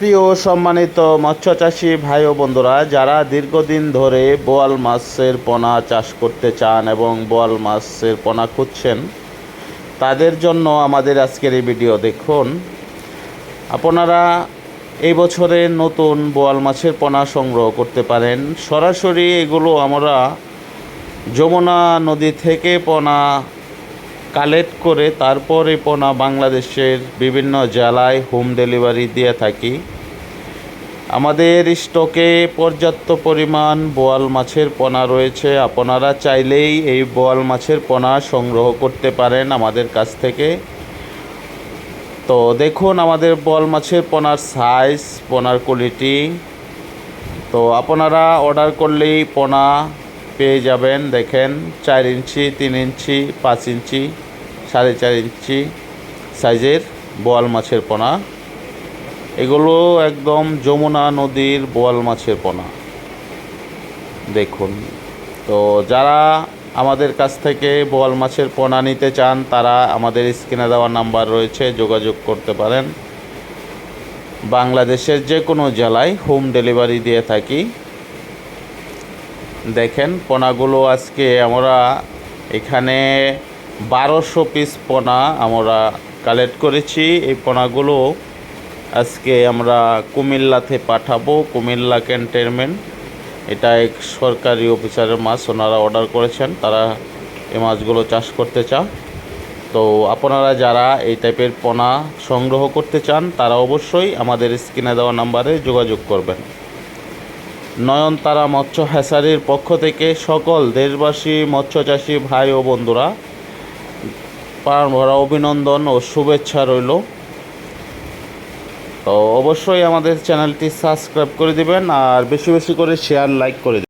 প্রিয় সম্মানিত মৎস্য চাষি ভাই ও বন্ধুরা, যারা দীর্ঘদিন ধরে বোয়াল মাছের পোনা চাষ করতে চান এবং বোয়াল মাছের পোনা খুঁজছেন, তাদের জন্য আমাদের আজকের এই ভিডিও দেখুন। আপনারা এই বছরে নতুন বোয়াল মাছের পোনা সংগ্রহ করতে পারেন। সরাসরি এগুলো আমরা যমুনা নদী থেকে পোনা কালেক্ট করে তারপরে পোনা বাংলাদেশের বিভিন্ন জেলায় হোম ডেলিভারি দিয়ে থাকি। আমাদের স্টকে পর্যাপ্ত পরিমাণ বোয়াল মাছের পোনা রয়েছে। আপনারা চাইলেই এই বোয়াল মাছের পোনা সংগ্রহ করতে পারেন আমাদের কাছ থেকে। তো দেখুন, আমাদের বোয়াল মাছের পোনার সাইজ পোনার কোয়ালিটি তো আপনারা অর্ডার করলেই পোনা পেয়ে যাবেন। দেখেন, চার ইঞ্চি, তিন ইঞ্চি, পাঁচ ইঞ্চি। সাড়ে চার ইঞ্চি সাইজের বোয়াল মাছের পোনা। এগুলো একদম যমুনা নদীর বোয়াল মাছের পোনা। দেখুন, তো যারা আমাদের কাছ থেকে বোয়াল মাছের পোনা নিতে চান, তারা আমাদের স্ক্রিনে দেওয়া নাম্বার রয়েছে, যোগাযোগ করতে পারেন। বাংলাদেশের যে কোনো জেলায় হোম ডেলিভারি দিয়ে থাকি। দেখেন, পোনাগুলো আজকে আমরা এখানে বারোশো পিস পোনা আমরা কালেক্ট করেছি। এই পোনাগুলো আজকে আমরা কুমিল্লাতে পাঠাবো, কুমিল্লা ক্যান্টেনমেন্ট। এটা এক সরকারি অফিসারের মাছ, ওনারা অর্ডার করেছেন, তারা এই মাছগুলো চাষ করতে চান। তো আপনারা যারা এই টাইপের পোনা সংগ্রহ করতে চান, তারা অবশ্যই আমাদের স্ক্রিনে দেওয়া নাম্বারে যোগাযোগ করবেন। নয়নতারা মৎস্য হ্যাসারির পক্ষ থেকে সকল দেশবাসী মৎস্য চাষি ভাই ও বন্ধুরা প্রাণ ভরা অভিনন্দন ও শুভেচ্ছা রইল। তো অবশ্যই আমাদের চ্যানেলটি সাবস্ক্রাইব করে দিবেন আর বেশি বেশি করে শেয়ার লাইক করে